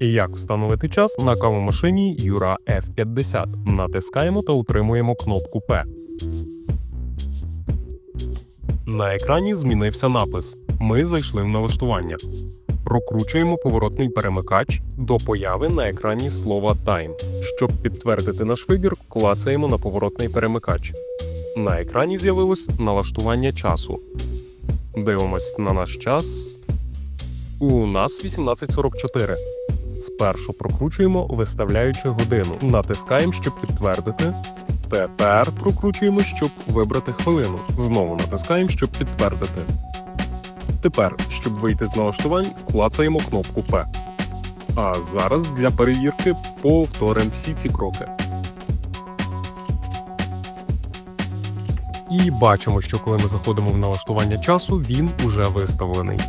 Як встановити час на кавомашині Юра F50? Натискаємо та утримуємо кнопку P. На екрані змінився напис. Ми зайшли в налаштування. Прокручуємо поворотний перемикач до появи на екрані слова Time. Щоб підтвердити наш вибір, клацаємо на поворотний перемикач. На екрані з'явилось налаштування часу. Дивимось на наш час. У нас 18.44. Спершу прокручуємо, виставляючи годину. Натискаємо, щоб підтвердити. Тепер прокручуємо, щоб вибрати хвилину. Знову натискаємо, щоб підтвердити. Тепер, щоб вийти з налаштувань, клацаємо кнопку P. А зараз для перевірки повторимо всі ці кроки. І бачимо, що коли ми заходимо в налаштування часу, він уже виставлений.